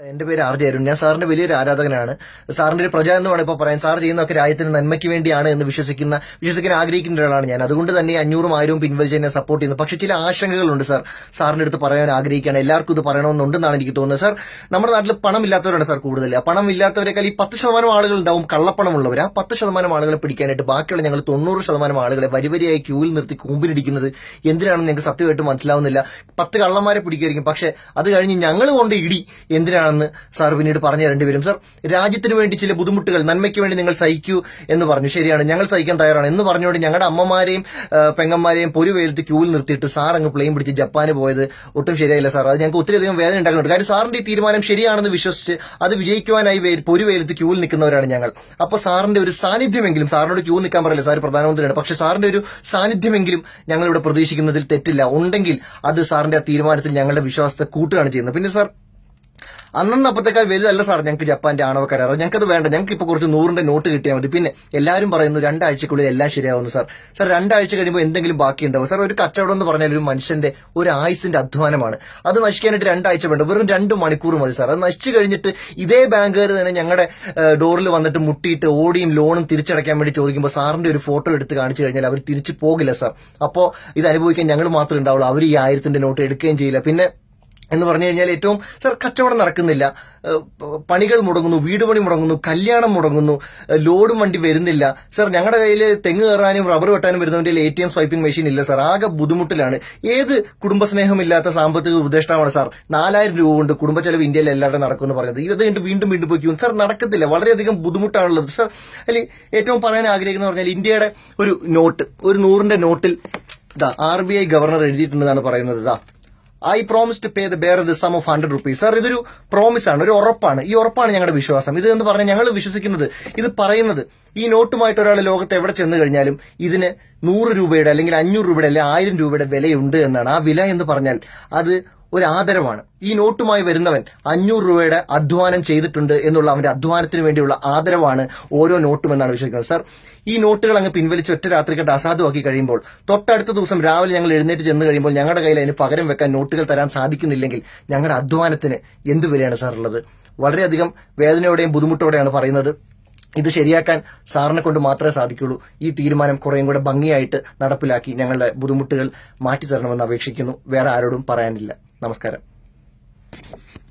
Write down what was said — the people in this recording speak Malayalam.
എന്റെ പേര് ആർ ജെ അരുൺ. ഞാൻ സാറിന്റെ വലിയൊരു ആരാധകനാണ്. സാറിന്റെ ഒരു പ്രജ എന്ന് വേണം ഇപ്പോൾ പറയാൻ സാർ ചെയ്യുന്നതൊക്കെ രാജ്യത്തിന് നന്മയ്ക്ക് വേണ്ടിയാണ് എന്ന് വിശ്വസിക്കുന്ന വിശ്വസിക്കാൻ ആഗ്രഹിക്കുന്ന ഒരാളാണ് ഞാൻ. അതുകൊണ്ട് തന്നെ അഞ്ഞൂറും ആയിരവും പിൻവലിച്ച് എന്നെ സപ്പോർട്ട് ചെയ്യുന്നു. പക്ഷേ ചില ആശങ്കകളുണ്ട് സാർ. സാറിന്റെ അടുത്ത് പറയാൻ ആഗ്രഹിക്കുകയാണ്. എല്ലാവർക്കും ഇത് പറയണമെന്നുണ്ടെന്നാണ് എനിക്ക് തോന്നുന്നത്. സാർ നമ്മുടെ നാട്ടിൽ പണം ഇല്ലാത്തവരാണ് സാർ കൂടുതൽ പണം ഇല്ലാത്തവരെക്കാൾ ഈ പത്ത് ശതമാനം ആളുകൾ ഉണ്ടാവും കള്ളപ്പണമുള്ളവർ ആ പത്ത് ശതമാനം ആളുകളെ പിടിക്കാനായിട്ട് ബാക്കിയുള്ള ഞങ്ങൾ തൊണ്ണൂറ് ശതമാനം ആളുകളെ വരിവരിയായി ക്യൂവിൽ നിർത്തി കൂമ്പിലിടിക്കുന്നത് എന്തിനാണെന്ന് ഞങ്ങൾക്ക് സത്യമായിട്ട് മനസ്സിലാവുന്നില്ല. പത്ത് കള്ളന്മാരെ പിടിക്കുമായിരിക്കും. പക്ഷേ അത് കഴിഞ്ഞ് ഞങ്ങൾ കൊണ്ട് ഇടി എന്തിനാണെന്ന് സാർ പിന്നീട് പറഞ്ഞു തരേണ്ടി വരും. സാർ രാജ്യത്തിന് വേണ്ടി ചില ബുദ്ധിമുട്ടുകൾ നന്മയ്ക്ക് വേണ്ടി നിങ്ങൾ സഹിക്കൂ എന്ന് പറഞ്ഞു. ശരിയാണ് ഞങ്ങൾ സഹിക്കാൻ തയ്യാറാണ്. എന്ന് പറഞ്ഞുകൊണ്ട് ഞങ്ങളുടെ അമ്മമാരെയും പെങ്ങന്മാരെയും പൊരുവേലത്ത് ക്യൂവിൽ നിർത്തിയിട്ട് സാർ അങ്ങ് പ്ലെയിൻ പിടിച്ച് ജപ്പാന് പോയത് ഒട്ടും ശരിയായില്ല സാർ. അത് ഞങ്ങൾക്ക് ഒത്തിരി അധികം വേദന ഉണ്ടാക്കുന്നുണ്ട്. കാര്യം സാറിന്റെ ഈ തീരുമാനം ശരിയാണെന്ന് വിശ്വസിച്ച് അത് വിജയിക്കുവാനായി പൊരു പൊരുവേലത്ത് ക്യൂവിൽ നിൽക്കുന്നവരാണ് ഞങ്ങൾ. അപ്പോൾ സാറിന്റെ ഒരു സാന്നിധ്യമെങ്കിലും സാറിനോട് ക്യൂ നിൽക്കാൻ പറയില്ല സാർ പ്രധാനമന്ത്രിയാണ്. പക്ഷേ സാറിന്റെ ഒരു സാന്നിധ്യമെങ്കിലും ഞങ്ങളിവിടെ പ്രതീക്ഷിക്കുന്നതിൽ തെറ്റില്ല. ഉണ്ടെങ്കിൽ അത് സാറിന്റെ ആ തീരുമാനത്തിൽ ഞങ്ങളുടെ വിശ്വാസത്തെ കൂട്ടുകയാണ് ചെയ്യുന്നത്. പിന്നെ സാർ അന്നന്ന് അപ്പത്തേക്കാൾ വലുതല്ല സാർ ഞങ്ങൾക്ക് ജപ്പാന്റെ ആണവ കരാർ. ഞങ്ങൾക്ക് അത് വേണ്ട. ഞങ്ങൾക്ക് ഇപ്പോൾ കുറച്ച് നൂറിന്റെ നോട്ട് കിട്ടിയാൽ മതി. പിന്നെ എല്ലാവരും പറയുന്നു രണ്ടാഴ്ചക്കുള്ളിൽ എല്ലാം ശരിയാവുന്നു സാർ. സാർ രണ്ടാഴ്ച കഴിയുമ്പോൾ എന്തെങ്കിലും ബാക്കി ഉണ്ടാവും സാർ ഒരു കച്ചവടം എന്ന് പറഞ്ഞാൽ ഒരു മനുഷ്യന്റെ ഒരു ആയുസിന്റെ അധ്വാനമാണ്. അത് നശിക്കാനായിട്ട് രണ്ടാഴ്ച വേണ്ട. വെറും രണ്ട് മണിക്കൂർ മതി സാർ. അത് നശിച്ചു കഴിഞ്ഞിട്ട് ഇതേ ബാങ്കുകാർ തന്നെ ഞങ്ങളുടെ ഡോറിൽ വന്നിട്ട് മുട്ടിയിട്ട് ഓടിയും ലോണും തിരിച്ചടയ്ക്കാൻ വേണ്ടി ചോദിക്കുമ്പോൾ സാറിന്റെ ഒരു ഫോട്ടോ എടുത്ത് കാണിച്ചു കഴിഞ്ഞാൽ അവർ തിരിച്ചു പോകില്ല സാർ. അപ്പോൾ ഇത് അനുഭവിക്കാൻ ഞങ്ങൾ മാത്രമേ ഉണ്ടാവുള്ളൂ. അവർ ഈ ആയിരത്തിന്റെ നോട്ട് എടുക്കുകയും ചെയ്യില്ല. പിന്നെ എന്ന് പറഞ്ഞു കഴിഞ്ഞാൽ ഏറ്റവും സർ കച്ചവടം നടക്കുന്നില്ല. പണികൾ മുടങ്ങുന്നു വീട് പണി മുടങ്ങുന്നു കല്യാണം മുടങ്ങുന്നു ലോഡും വണ്ടി വരുന്നില്ല. സർ ഞങ്ങളുടെ കയ്യിൽ തെങ്ങ് കയറാനും റബ്ബർ വെട്ടാനും വരുന്നതിന്റെ A T M swiping machine ഇല്ല സർ. ആകെ ബുദ്ധിമുട്ടിലാണ്. ഏത് കുടുംബസ്നേഹമില്ലാത്ത സാമ്പത്തിക ഉപദേഷ്ടാവാണ് സാർ? നാലായിരം രൂപ കൊണ്ട് കുടുംബ ചെലവ് ഇന്ത്യയിൽ എല്ലാവരും നടക്കുമെന്ന് പറയുന്നത് ഇത് കഴിഞ്ഞിട്ട് വീണ്ടും വീണ്ടും പോയി സർ നടക്കത്തില്ല. വളരെയധികം ബുദ്ധിമുട്ടാണുള്ളത് സർ. അല്ലെങ്കിൽ ഏറ്റവും പറയാൻ ആഗ്രഹിക്കുന്ന പറഞ്ഞാൽ ഇന്ത്യയുടെ ഒരു നോട്ട് ഒരു നൂറിന്റെ നോട്ടിൽ ഇതാ ആർ ബി ഐ ഗവർണർ എഴുതിയിട്ടുണ്ടെന്നാണ് പറയുന്നത് ഇതാ I promise to pay the bearer the sum of hundred rupees sir ഇതൊരു പ്രോമിസ് ആണ് ഒരു ഉറപ്പാണ്. ഈ ഉറപ്പാണ് ഞങ്ങളുടെ വിശ്വാസം. ഇത് എന്ന് പറഞ്ഞാൽ ഞങ്ങൾ വിശ്വസിക്കുന്നത് ഇത് പറയുന്നത് ഈ നോട്ടുമായിട്ട് ഒരാൾ ലോകത്ത് എവിടെ ചെന്ന് കഴിഞ്ഞാലും ഇതിന് നൂറ് രൂപയുടെ അല്ലെങ്കിൽ അഞ്ഞൂറ് രൂപയുടെ അല്ലെങ്കിൽ ആയിരം രൂപയുടെ വിലയുണ്ട് എന്നാണ്. ആ വില എന്ന് പറഞ്ഞാൽ അത് ഒരു ആദരവാണ് ഈ നോട്ടുമായി വരുന്നവൻ അഞ്ഞൂറ് രൂപയുടെ അധ്വാനം ചെയ്തിട്ടുണ്ട് എന്നുള്ള അവന്റെ അധ്വാനത്തിന് വേണ്ടിയുള്ള ആദരവാണ് ഓരോ നോട്ടും എന്നാണ് വിശ്വസിക്കുന്നത്. സാർ ഈ നോട്ടുകൾ അങ്ങ് പിൻവലിച്ച് ഒറ്റ രാത്രി കണ്ട് അസാധുവാക്കി കഴിയുമ്പോൾ തൊട്ടടുത്ത ദിവസം രാവിലെ ഞങ്ങൾ എഴുന്നേറ്റ് ചെന്ന് കഴിയുമ്പോൾ ഞങ്ങളുടെ കയ്യിൽ അതിന് പകരം വെക്കാൻ നോട്ടുകൾ തരാൻ സാധിക്കുന്നില്ലെങ്കിൽ ഞങ്ങളുടെ അധ്വാനത്തിന് എന്ത് വിലയാണ് സാർ ഉള്ളത്? വളരെയധികം വേദനയോടെയും ബുദ്ധിമുട്ടോടെയാണ് പറയുന്നത്. ഇത് ശരിയാക്കാൻ സാറിനെ കൊണ്ട് മാത്രമേ സാധിക്കുള്ളൂ. ഈ തീരുമാനം കുറേയും കൂടെ ഭംഗിയായിട്ട് നടപ്പിലാക്കി ഞങ്ങളുടെ ബുദ്ധിമുട്ടുകൾ മാറ്റി തരണമെന്ന് അപേക്ഷിക്കുന്നു. വേറെ ആരോടും പറയാനില്ല. നമസ്കാരം.